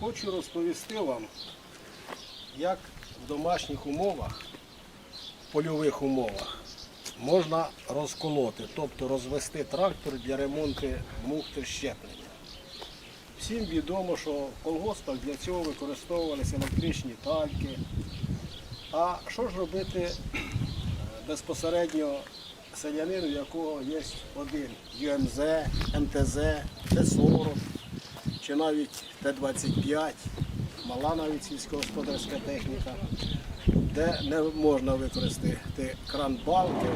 Хочу розповісти вам, як в домашніх умовах, польових умовах, можна розколоти, тобто розвести трактор для ремонту мухти щеплення. Всім відомо, що в колгоспах для цього використовувалися електричні тальки. А що ж робити е, безпосередньо селянину, у якого є один ЮМЗ, МТЗ, Т-40 чи навіть Т-25, мала навіть сільськогосподарська техніка, де не можна використати кран балки,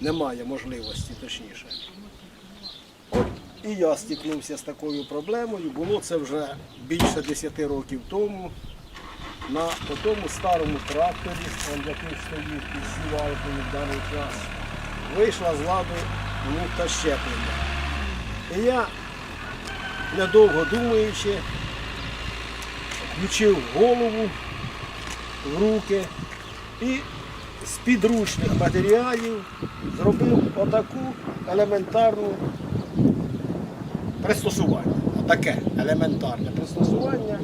немає можливості точніше. От і я стикнувся з такою проблемою. Було це вже більше 10 років тому. На тому старому тракторі, який стоїть під сівалкою в даний час, вийшла з ладу муфта щеплення. І я, недовго думаючи, включив голову в руки і з підручних матеріалів зробив отаку елементарну пристосування. Таке елементарне пристосування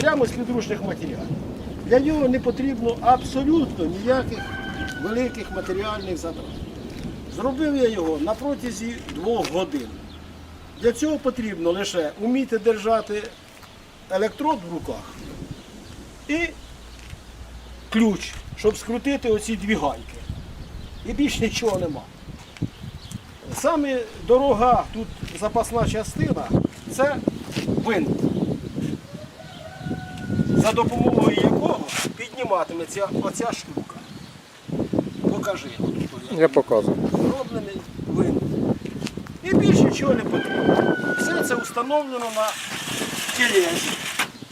прямо з підручних матеріалів. Для нього не потрібно абсолютно ніяких великих матеріальних затрат. Зробив я його на протязі двох годин. Для цього потрібно лише вміти держати електрод в руках і ключ, щоб скрутити оці дві гайки. І більш нічого нема. Саме дорога тут запасна частина це винт, за допомогою якого підніматиметься оця штука. Покажи, я. Показую. зроблений. І більше нічого не потрібно. Все це встановлено на тілесі,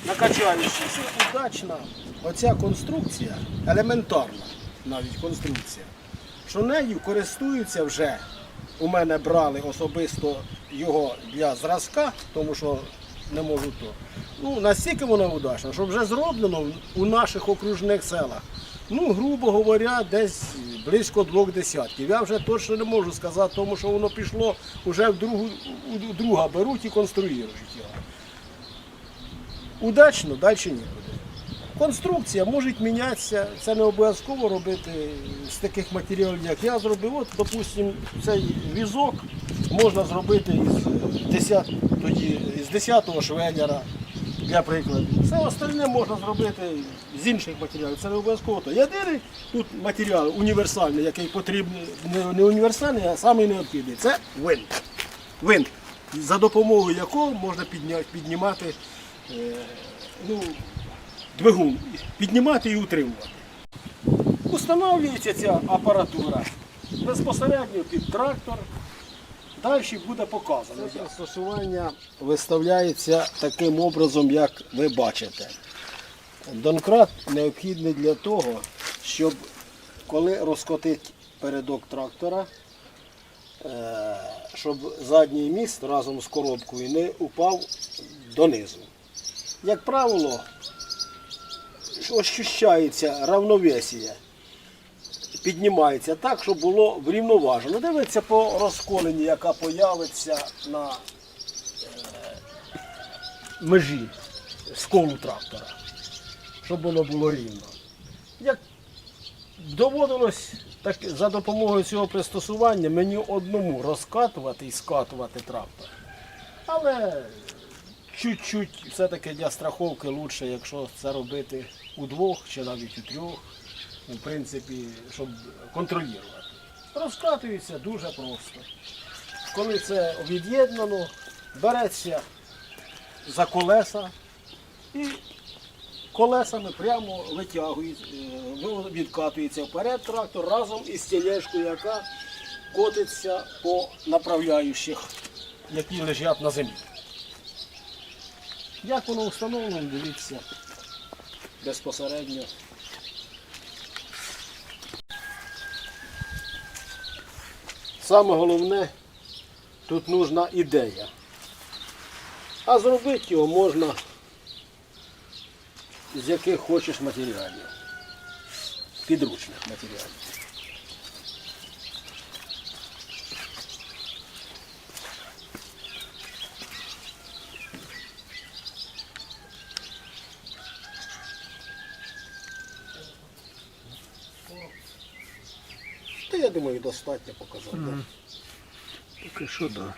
на качаючій. Це удачна оця конструкція, елементарна навіть конструкція, що нею користуються вже. У мене брали особисто його для зразка, тому що не можу то. Ну, настільки вона удачна, що вже зроблено у наших окружних селах. Ну, грубо говоря, десь близько двох десятків. Я вже точно не можу сказати, тому що воно пішло вже в другу, у друга беруть і конструюють його. Удачно, далі нікуди. Конструкція може мінятися, це не обов'язково робити з таких матеріалів, як я зробив. От, допустимо, цей візок можна зробити із 10, тоді, з 10-го швеллера, для прикладу. Все остальне можна зробити з інших матеріалів. Це не обов'язково. Єдиний тут матеріал універсальний, який потрібний, не, універсальний, а самий необхідний. Це винт. Винт, за допомогою якого можна піднімати е, ну, двигун, піднімати і утримувати. Установлюється ця апаратура безпосередньо під трактор. Далі буде показано. Це застосування виставляється таким образом, як ви бачите. Донкрат необхідний для того, щоб коли розкотить передок трактора, е, щоб задній міст разом з коробкою не упав донизу. Як правило, ощущається равновесія. Піднімається так, щоб було врівноважено. Дивиться по розколенні, яка появиться на е, межі сколу трактора, щоб воно було рівно. Як доводилось так, за допомогою цього пристосування мені одному розкатувати і скатувати трактор. Але чуть-чуть все-таки для страховки краще, якщо це робити удвох чи навіть у трьох, в принципі, щоб контролювати. Розкатується дуже просто. Коли це від'єднано, береться за колеса і колесами прямо витягують, е, відкатується вперед трактор разом із тележкою, яка котиться по направляючих, які лежать на землі. Як воно встановлено, дивіться безпосередньо. Саме головне, тут нужна ідея. А зробити його можна з яких хочеш матеріалів. Підручних матеріалів. Я думаю, достатньо показати. да. Поки що так.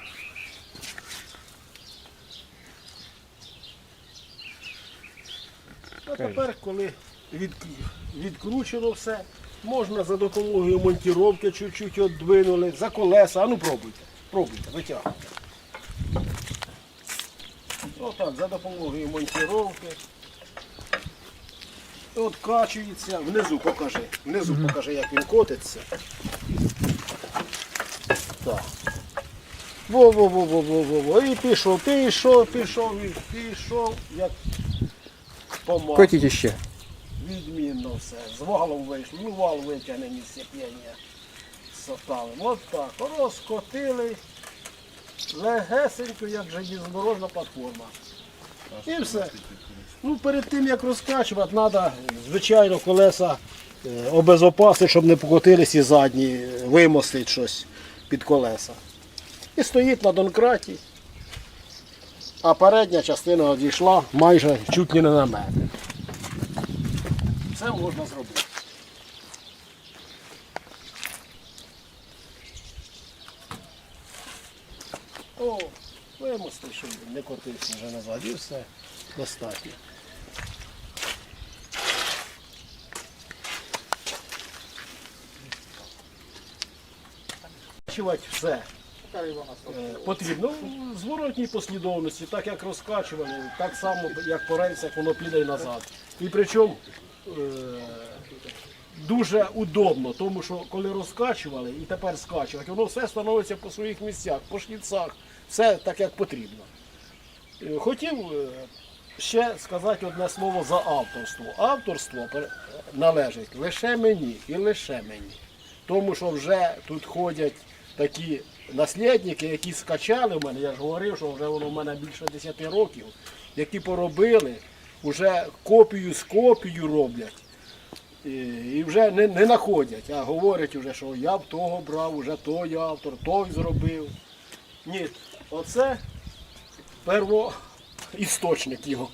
А тепер, коли від, відкручено все, можна за допомогою монтіровки чуть-чуть віддвинули, за колеса. А ну пробуйте, пробуйте, витягуйте. Отак, за допомогою монтіровки. Откачується, внизу покажи. Внизу покажи, як він котиться. Так. Во-во-во-во-во-во. І пішов, пішов, пішов, і пішов, як по маслу. Котіть іще. Відмінно все. З валом вийшло, ну вал витягнені з сцеплення. Сотали. От так. Розкотили. Легесенько, як же железнодорожна платформа. І все. Ну, перед тим як розкачувати, треба, звичайно, колеса е, обезопасити, щоб не покотились і задні, е, вимостити щось під колеса. І стоїть на донкраті. А передня частина одійшла майже чуть не на метр. Це можна зробити. О, вимости, щоб не котився вже назад. І все достатньо. Розкачувати все е, потрібно в зворотній послідовності, так як розкачували, так само, як по рельсах, воно піде й назад. І причому е, дуже удобно, тому що коли розкачували і тепер скачувати, воно все становиться по своїх місцях, по шліцах, все так, як потрібно. Е, Хотів е, ще сказати одне слово за авторство. Авторство належить лише мені і лише мені. Тому що вже тут ходять такі наслідники, які скачали в мене, я ж говорив, що вже воно в мене більше 10 років, які поробили, вже копію з копію роблять. І, вже не, не знаходять, а говорять вже, що я в того брав, вже той автор, той зробив. Ні, оце первоісточник його.